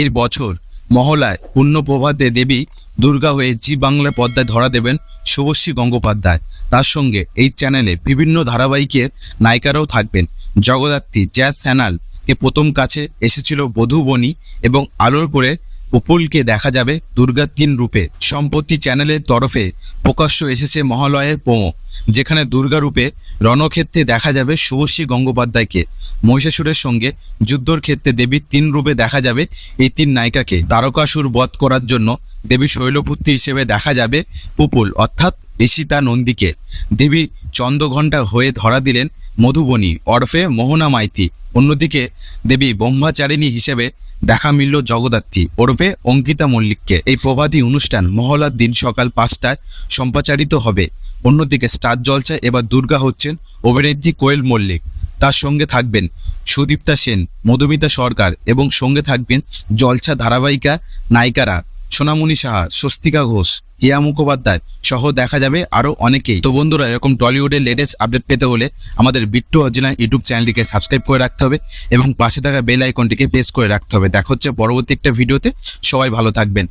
এর বছর মহলায় পূর্ণ প্রভাতে দেবী দুর্গা হয়ে জি বাংলা পদ্মায় ধরা দেবেন শুভশ্রী গঙ্গোপাধ্যায়। তার সঙ্গে এই চ্যানেলে বিভিন্ন ধারাবাহিকের নায়িকারাও থাকবেন। জগদ্ধাত্রী জ্যাজ চ্যানেলকে প্রথম কাছে এসেছিল বধূবনী এবং আলোর করে উপলকে দেখা যাবে দুর্গা তিন রূপে। সম্পত্তি চ্যানেলের তরফে প্রকাশ্য এসেছে মহালয়ের প্রমো যেখানে দুর্গারূপে রণক্ষেত্রে দেখা যাবে শুভশ্রী গঙ্গোপাধ্যায়কে। মহিষাসুরের সঙ্গে যুদ্ধর ক্ষেত্রে দেবী তিন রূপে দেখা যাবে এই তিন নায়িকাকে। দ্বারকাসুর বধ করার জন্য দেবী শৈলপুত্রী হিসেবে দেখা যাবে পুপুল, অর্থাৎ ঋষিতা নন্দীকে। দেবী চন্দ্রঘণ্টা হয়ে ধরা দিলেন মধুবনী অরফে মোহনা মাইতি। অন্যদিকে দেবী ব্রহ্মাচারিণী হিসেবে দেখা মিলল জগদ্ধাত্রী ওরফে অঙ্কিতা মল্লিককে। এই প্রভাতী অনুষ্ঠান মহলার দিন সকাল পাঁচটায় সম্প্রচারিত হবে। অন্যদিকে স্টার জলসা এবার দুর্গা হচ্ছেন অভিনেত্রী কোয়েল মল্লিক। তার সঙ্গে থাকবেন সুদীপ্তা সেন, মধুমিতা সরকার এবং সঙ্গে থাকবেন জলসা ধারাবাহিকা নায়িকারা। সোনামণি সাহা, স্বস্তিকা ঘোষ হিয়া মুখোপাধ্যায় সহ দেখা যাবে আরও অনেকেই। তো বন্ধুরা, এরকম টলিউডের লেটেস্ট আপডেট পেতে হলে আমাদের বিট্টু অরিজিনাল ইউটিউব চ্যানেলটিকে সাবস্ক্রাইব করে রাখতে হবে এবং পাশে থাকা বেল আইকনটিকে প্রেস করে রাখতে হবে। দেখা হচ্ছে পরবর্তী একটা ভিডিওতে সবাই ভালো থাকবেন।